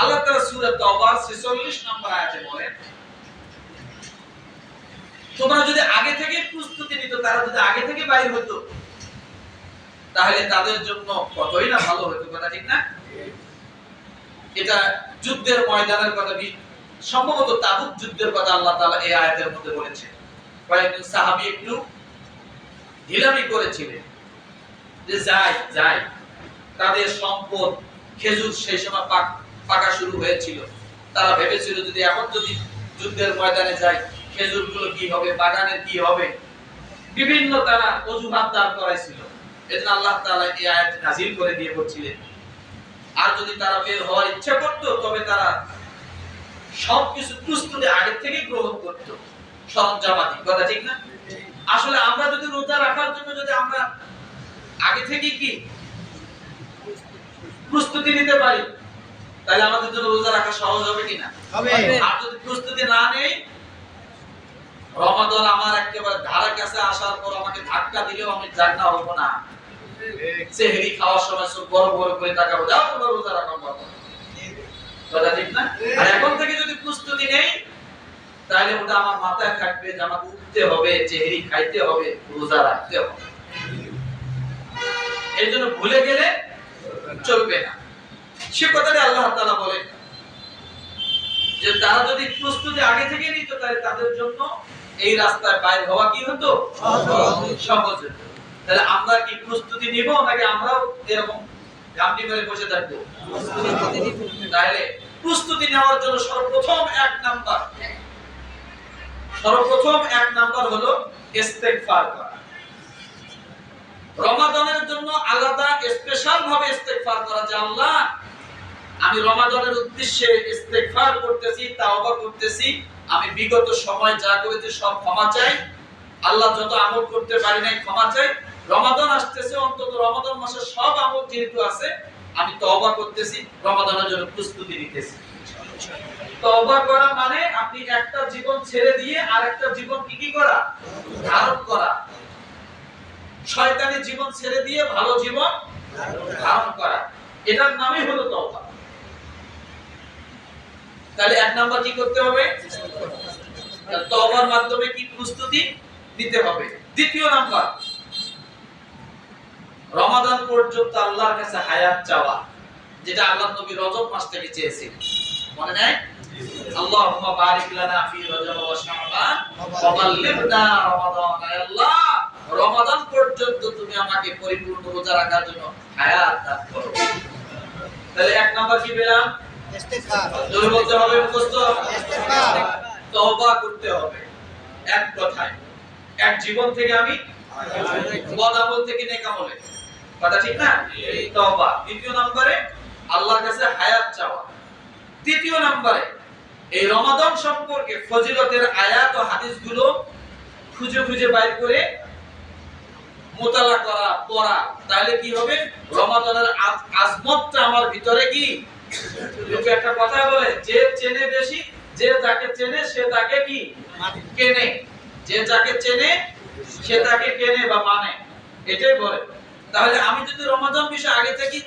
আল্লাহ তাআলা সূরা তওবার 46 নম্বর আয়াতে বলেন, তোমরা যদি আগে থেকে প্রস্তুতি নিত, তারা যদি আগে থেকে বাইর হতো, তাহলে তাদের জন্য কতই না ভালো হতো, কথা ঠিক না? এটা যুদ্ধের ময়দানের কথা সম্ভবত তাবুক যুদ্ধের কথা আল্লাহ তাআলা এই আয়াতের মধ্যে বলেছেন। কয়েকজন সাহাবী একটু ঢিলামি করেছিলেন যে, যাই যাই, তাদের সম্পদ খেজুর সেই সময় পাক পাকা শুরু হয়েছিল। তারা ভেবেছিল, যদি এখন যদি যুদ্ধের ময়দানে যায় খেজুরগুলো কি হবে, বাগানের কি হবে? বিভিন্ন তারা অজুহাত দাঁড় করাইছিল। এজন্য আল্লাহ তাআলা এই আয়াত নাযিল করে দিয়ে বলছিলেন, আর যদি তারা বের হওয়ার ইচ্ছা করত, তবে তারা সবকিছু প্রস্তুতি আগে থেকে গ্রহণ করত। সরঞ্জামাদি। কথা ঠিক না? আসলে আমরা যদি রোজা রাখার জন্য যদি আমরা আগে থেকে কি প্রস্তুতি নিতে পারি তাহলে আমাদের জন্য রোজা রাখা সহজ হবে কিনা? হবে। আর যদি প্রস্তুতি না নেই রমাদান আমার একেবারে ধারা কাছে আসার পর আমাকে ধাক্কা দিলেও আমি জাগনা হব না। সেহরি খাওয়ার সময় সব বড় বড় করে তাকাবো যাও তোমরা রোজা রাখো কথা ঠিক না? আর এখন থেকে যদি প্রস্তুতি নেই তাহলে ওটা আমার মাথায় থাকবে যে আমাকে উঠতে হবে চেহারি খাইতে হবে রোজা রাখতে হবে। এই জন্য ভুলে গেলে চলবে না। সে কথাটা আল্লাহ তাআলা বলেন। যে তারা যদি প্রস্তুতি আগে থেকে নিত, তাহলে তাদের জন্য এই রাস্তায় বাইর হওয়া কি হতো? সহজ হতো। তাহলে আমরা কি প্রস্তুতি নিব, নাকি আমরাও এরকম বসে থাকব? তাহলে প্রস্তুতি নেওয়ার জন্য সর্বপ্রথম এক নাম্বার। সর্বপ্রথম এক নাম্বার হলো করা। রমাদানের জন্য আলাদা স্পেশাল ভাবে করা যে আল্লাহ আমি রমাদানের উদ্দেশ্যে ইস্তেগফার করতেছি, তাওবা করতেছি। আমি বিগত সময় যা করেছি সব ক্ষমা চাই। আল্লাহ যত আমল করতে পারি নাই ক্ষমা চাই। রমাদান আসতেছে, অন্তত রমাদান মাসে সব আমল যেহেতু আছে, আমি তওবা করতেছি, রমাদানের জন্য প্রস্তুতি নিতেছি। তওবা করা মানে আপনি একটা জীবন ছেড়ে দিয়ে আরেকটা জীবন কি কি করা? ধারণ করা। শয়তানি জীবন ছেড়ে দিয়ে ভালো জীবন ধারণ করা। এটার নামই হলো তওবা। তাহলে এক নাম্বার কি করতে হবে? তওবার মাধ্যমে কি প্রস্তুতি নিতে হবে? দ্বিতীয় নাম্বার, রমাদান পর্যন্ত আল্লাহর কাছে হায়াত চাওয়া, যেটা আল্লাহ নবী রজব মাস থেকে চেয়েছিলেন। মনে নেই? আল্লাহুম্মা বারিক লানা ফি রজব ওয়া শাবান ওয়া রমাদান। আয় আল্লাহ, রমাদান পর্যন্ত তুমি আমাকে পরিপূর্ণ রোজা রাখার জন্য হায়াত দান করো। তাহলে এক নাম্বার কি পেলাম? ইস্তেগফার জোরে বলতে হবে মুখস্থ? তওবা করতে হবে। এক কথায়। এক জীবন থেকে আমি বদ থেকে নেক কথা ঠিক না? তওবা। দ্বিতীয় নম্বরে আল্লাহর কাছে হায়াত চাওয়া। তৃতীয় নম্বরে এই রমাদান সম্পর্কে ফজিলতের আয়াত ও হাদিসগুলো খুঁজে খুঁজে বাইর করে মোতালা করা পড়া। তাহলে কি হবে? রমাদানের আজমতটা আমার ভিতরে কি? লোকে একটা কথা বলে, যে চেনে বেশি, যে যাকে চেনে, সে তাকে কি? কেনে। যে যাকে চেনে, সে তাকে কেনে বা মানে। এটাই বলে। তাহলে আমি যদি রমাদান বিষয়ে আগে থেকে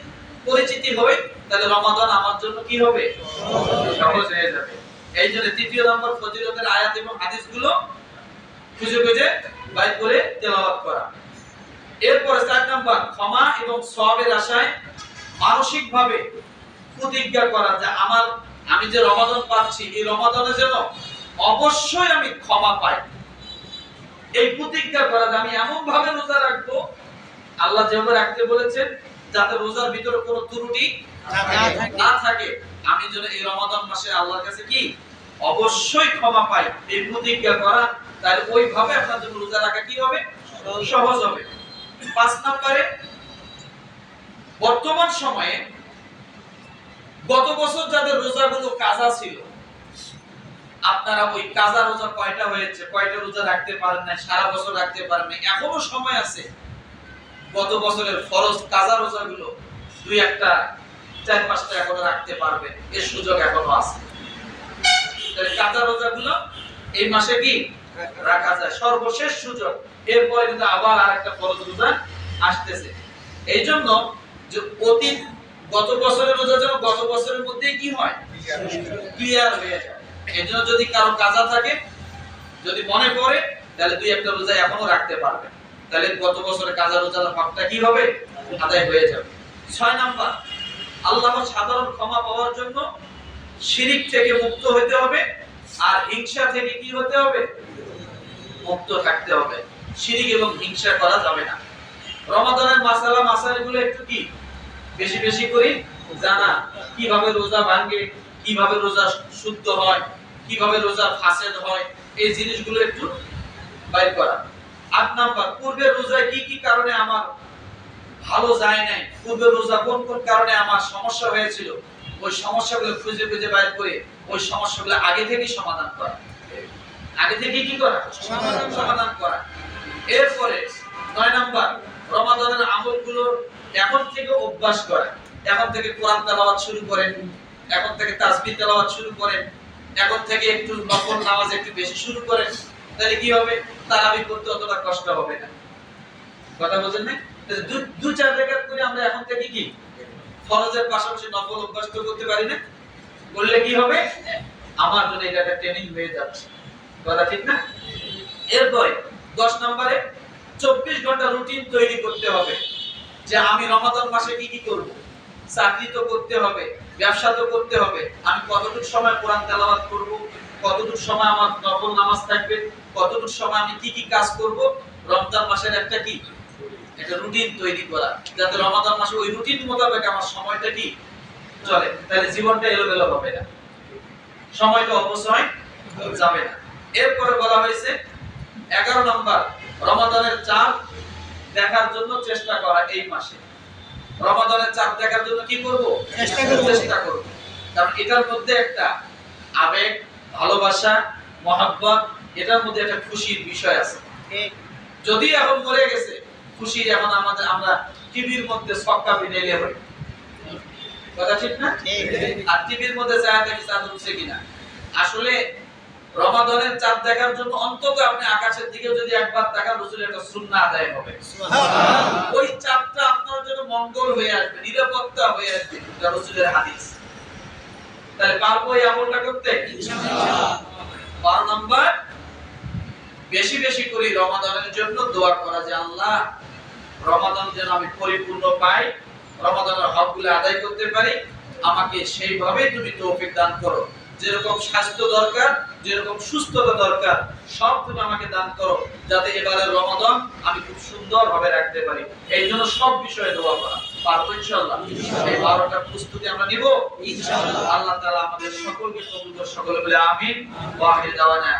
পরিচিতি হই, তাহলে রমাদান আমার জন্য কি হবে? সহজ হয়ে যাবে। এই জন্য তৃতীয় নম্বর ফজিলতের আয়াত এবং খুঁজে খুঁজে করে করা। চার নাম্বার, ক্ষমা এবং সওয়াবের আশায় মানসিকভাবে প্রতিজ্ঞা করা যে আমার আমি যে রমাদান পাচ্ছি এই রমাদানে যেন অবশ্যই আমি ক্ষমা পাই। এই প্রতিজ্ঞা করা যে আমি এমন ভাবে রোজা রাখব আল্লাহ যেভাবে রাখতে বলেছেন যাতে রোজার ভিতরে কোনো ত্রুটি না থাকে। আমি যেন এই রমাদান মাসে আল্লাহর কাছে কি? অবশ্যই ক্ষমা পাই। এই প্রতিজ্ঞা করা তাহলে ওইভাবে আপনার জন্য রোজা রাখা কি হবে? সহজ হবে। পাঁচ নম্বরে বর্তমান সময়ে গত বছর যাদের রোজাগুলো কাজা ছিল, আপনারা ওই কাজা রোজা কয়টা হয়েছে, কয়টা রোজা রাখতে পারেন না সারা বছর রাখতে পারেন না এখনও সময় আছে? গত বছরের ফরজ কাজা রোজাগুলো দুই একটা, চার পাঁচটা এখনও রাখতে পারবেন, এর সুযোগ এখনও আছে। কাজা রোজাগুলো এই মাসে কি রাখা যায়? সর্বশেষ সুযোগ। এরপরে কিন্তু আবার আরেকটা ফরজ রোজা আসতেছে। এই জন্য যে অতি গত বছরের রোজা যেন গত বছরের মধ্যেই কি হয়? ক্লিয়ার হয়ে যায়। এই জন্য যদি কারও কাজা থাকে, যদি মনে পড়ে, তাহলে দুই একটা রোজা এখনও রাখতে পারবে। তাহলে গত বছরের কাজা রোজার হকটা কি হবে? আদায় হয়ে যাবে। ছয় নাম্বার, আল্লাহর সাধারণ ক্ষমা পাওয়ার জন্য শিরিক থেকে মুক্ত হতে হবে, আর হিংসা থেকে কি হতে হবে? মুক্ত থাকতে হবে। শিরিক এবং হিংসা করা যাবে না। রমাদানের মাসালা, মাসালাগুলো একটু কি? বেশি বেশি করে জানা কীভাবে রোজা ভাঙে, কীভাবে রোজা শুদ্ধ হয়, কীভাবে রোজা ফাসেদ হয়, এই জিনিসগুলো একটু বাইর করা। আট নাম্বার পূর্বের রোজায় কি কি কারণে আমার ভালো যায় নাই? পূর্বের রোজা কোন কোন কারণে আমার সমস্যা হয়েছিল? ওই সমস্যাগুলো খুঁজে খুঁজে বাইর করে ওই সমস্যাগুলো আগে থেকে সমাধান করা। আগে থেকে কি করা? সমাধান সমাধান করা। এরপরে, নয় নাম্বার, রমাদানের আমলগুলো এখন থেকে অভ্যাস করা এখন থেকে কোরআন তেলাওয়াত শুরু করেন। এখন থেকে তাসবিহ তেলাওয়াত শুরু করেন। এখন থেকে একটু নফল নামাজ একটু বেশি শুরু করেন। তাহলে কি হবে? তারাবি করতে অতটা কষ্ট হবে না। কথা বলছেন না? দু চার রেখাত করে আমরা এখন থেকে কি? ফরজের পাশাপাশি নফল অভ্যাস তো করতে পারি না। করলে কি হবে? আমার জন্য এটা একটা ট্রেনিং হয়ে যাচ্ছে। কথা ঠিক না? এরপরে দশ নম্বরে চব্বিশ ঘণ্টা রুটিন তৈরি করতে হবে। যে আমি রমাদান মাসে কি কি করব? চাকরি তো করতে হবে, ব্যবসা তো করতে হবে। আমি কতটুকু সময় কোরআন তেলাওয়াত করব? কতটুকু সময় আমার নফল নামাজ থাকবে? কতটুকু সময় আমি কি কি কাজ করব? রমজান মাসের একটা কি? একটা রুটিন তৈরি করা। যাতে রমাদান মাসে ওই রুটিন মোতাবেক আমার সময়টা কি? চলে। তাহলে জীবনটা এলোমেলো হবে না। সময়টা অপচয় যাবে না। এরপরে বলা হয়েছে, এগারো নম্বর, রমাদানের চাঁদ দেখার জন্য চেষ্টা করা এই মাসে। রমাদানের চাঁদ দেখার জন্য কি করব? চেষ্টা করব। চেষ্টা করব। কারণ এটার মধ্যে একটা আবেগ ভালোবাসা মহাব্বত এটার মধ্যে একটা খুশির বিষয় আছে। যদি এখন মরে গেছে খুশি এখন আমাদের আমরা টিভির মধ্যে সক্কা বিনাইলে হয়। কথা ঠিক না। আর টিভির মধ্যে চায় থাকি চাঁদ উঠছে কিনা। আসলে রমাদানের চাঁদ দেখার জন্য অন্তত আপনি আকাশের দিকে যদি একবার তাকান রসুলের একটা সুন্নাহ আদায় হবে। ওই চাঁদটা আপনার জন্য মঙ্গল হয়ে আসবে নিরাপত্তা হয়ে আসবে রসুলের হাদিস। তাহলে পারব এই আমলটা করতে? বারো নম্বর বেশি বেশি করে রমাদানের জন্য দোয়া করা যে আল্লাহ রমাদান যেন আমি পরিপূর্ণ পাই রমাদানের হকগুলো আদায় করতে পারি আমাকে সেইভাবে তুমি তৌফিক দান করো। যেরকম স্বাস্থ্য দরকার যেরকম সুস্থতা দরকার সব তুমি আমাকে দান করো যাতে এবারে রমাদান আমি খুব সুন্দর ভাবে রাখতে পারি। এই জন্য সব বিষয়ে দোয়া করা। পারব ইনশাআল্লাহ? এই বারোটা প্রস্তুতি আমরা নিব। ইনশাআল্লাহ। আল্লাহ তালা আমাদের সকলকে কবুল সকলে বলে আমিন। ওয়াহিদ দাওয়ানা।